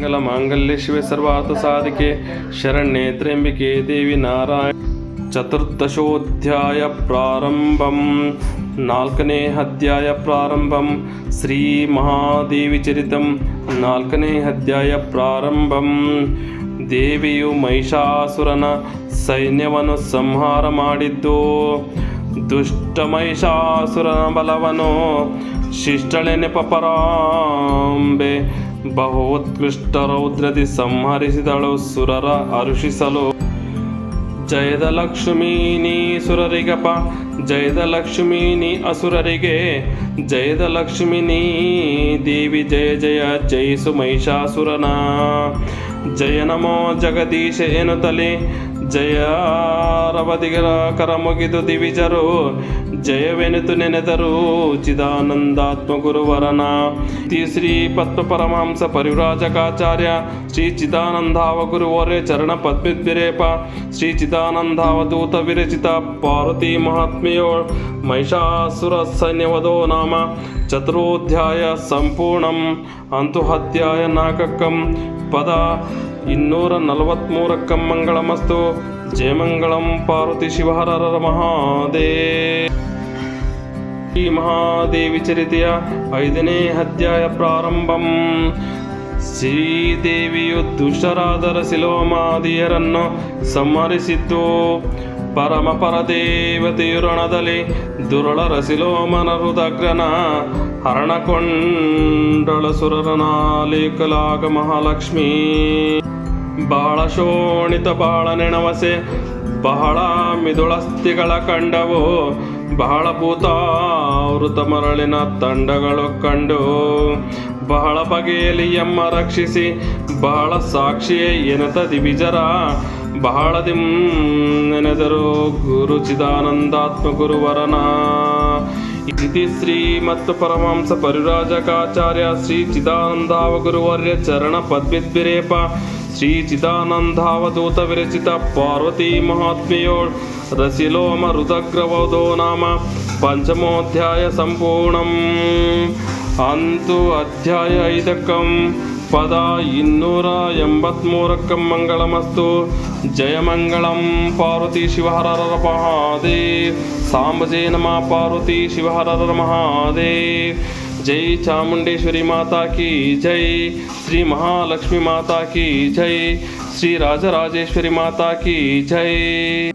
ಮಂಗಲ ಮಾಂಗಲ್ಯ ಶಿವೆ ಸರ್ವಾರ್ಥ ಸಾಧಿಕೆ, ಶರಣ್ಯೆ ದೇವಿ ನಾರಾಯಣ. ಚತುರ್ದಶೋಧ್ಯಾಯ ಪ್ರಾರಂಭಂ. ನಾಲ್ಕನೇ ಅಧ್ಯಾಯ ಪ್ರಾರಂಭಂ. ಶ್ರೀ ಮಹಾದೇವಿ ಚರಿತಂ. ನಾಲ್ಕನೇ ಅಧ್ಯಾಯ ಪ್ರಾರಂಭಂ. ದೇವಿಯು ಮಹಿಷಾಸುರನ ಸೈನ್ಯವನ್ನು ಸಂಹಾರ ಮಾಡಿದ್ದು. ದುಷ್ಟ ಮಹಿಷಾಸುರನ ಬಲವನು ಶಿಷ್ಟಳೆ ನೆಪಪರಾಂಬೆ ಬಹುತ್ಕೃಷ್ಟ ರೌದ್ರತಿ ಸಂಹರಿಸಿದಳು, ಸುರರ ಅರುಷಿಸಲು ಜಯದ ಲಕ್ಷ್ಮೀ ನೀ ಸುರರಿಗಪ ಜಯದ ಲಕ್ಷ್ಮೀ ನೀ ಅಸುರರಿಗೆ. ಜಯದ ಲಕ್ಷ್ಮೀ ನೀ ದೇವಿ ಜಯ ಜಯ, ಜಯಿಸು ಮಹಿಷಾಸುರನ. ಜಯ ನಮೋ ಜಗದೀಶ ಎನ್ನುತ್ತಲೇ ಜಯ ರವದಿಗರ ಕರ ಮುಗಿದು ದಿವಿಜರು ಜಯವೆನಿತು ನೆನೆದರು ಚಿದಾನಂದಾತ್ಮ ಗುರುವರನ ತಿ ಶ್ರೀ ಪದ್ಮ ಪರಮಹಂಸ ಪರಿವ್ರಾಜಕಾಚಾರ್ಯ ಶ್ರೀ ಚಿದಾನಂದಾವ ಗುರುವರೇ ಚರಣ ಪದ್ಮಿದ್ವಿರೇಪ ಶ್ರೀ ಚಿದಾನಂದಾವಧೂತ ವಿರಚಿತ ಪಾರ್ವತಿ ಮಹಾತ್ಮೆಯೋ ಮಹಿಷಾಸುರ ಸೈನ್ಯವದೋ ನಾಮ ಚತುರೋಧ್ಯಾಯ ಸಂಪೂರ್ಣಂ ಅಂತು ಅಧ್ಯಾಯ ನಾಲ್ಕಕ್ಕಂ ಪದ ಇನ್ನೂರ ನಲವತ್ತ್ಮೂರಕ್ಕಂ ಮಂಗಳಮಸ್ತು ಜಯಮಂಗಳಂ ಪಾರ್ವತಿ ಶಿವಹರರ ಮಹಾದೇ ಈ ಮಹಾದೇವಿ ಚರಿತೆಯ ಐದನೇ ಅಧ್ಯಾಯ ಪ್ರಾರಂಭಂ. ಶ್ರೀದೇವಿಯು ದುಷ್ಟರಾದರ ಶಿಲೋಮಾದಿಯರನ್ನು ಸಂಹರಿಸಿದ್ದು. ಪರಮ ಪರದೇವತೆಯುರಣದಲ್ಲಿ ದುರಳರ ರಸಿಲೋಮನ ಹೃದಗ್ರನ ಹರಣಕೊಂಡಳ ಸುರರನಾಲೇಕಲಾಗ ಮಹಾಲಕ್ಷ್ಮೀ. ಬಹಳ ಶೋಣಿತ ಬಹಳ ನೆಣವಸೆ, ಬಹಳ ಮಿದುಳಸ್ತಿಗಳ ಕಂಡವು, ಬಹಳ ಭೂತಾವೃತ ಮರಳಿನ ತಂಡಗಳು ಕಂಡು, ಬಹಳ ಬಗೆಯಲ್ಲಿ ಎಮ್ಮ ರಕ್ಷಿಸಿ, ಬಹಳ ಸಾಕ್ಷಿಯೇ ಎನತ ದಿವಿಜರ, ಬಹಳ ದಿಂ ನೆನೆದರು ಗುರು ಚಿದಾನಂದಾತ್ಮ ಗುರುವರನ. ಇತಿ ಶ್ರೀ ಮತ್ತು ಪರಮಹಂಸ ಪರಿರಾಜಕಾಚಾರ್ಯ ಶ್ರೀ ಚಿದಾನಂದಾವ ಗುರುವರ್ಯ ಚರಣ ಪದ್ಮಿದ್ವಿರೇಪ ಶ್ರೀ ಚಿದಾನಂದಾವಧೂತ ವಿರಚಿತ ಪಾರ್ವತಿ ಮಹಾತ್ಮೆಯೋಳ್ ರಸಿಲೋಮ ರುದ್ರವದೋ ನಾಮ ಪಂಚಮೋಧ್ಯಾಯ ಸಂಪೂರ್ಣಂ ಅಂತು ಅಧ್ಯಾಯ ಐದಕ್ಕಂ ಪದ ಇನ್ನೂರ ಎಂಬತ್ಮೂರಕ್ಕಂ ಮಂಗಳಮಸ್ತು ಜಯಮಂಗಳಂ ಪಾರ್ವತಿ ಶಿವಹರರ ಮಹಾದೇವ್ ಸಾಂಬಜೇ ನಮ ಪಾರ್ವತಿ ಶಿವಹರರ ಮಹಾದೇವ್ जय चामुंडेश्वरी माता की जय, श्री महालक्ष्मी माता की जय, श्री राजराजेश्वरी माता की जय।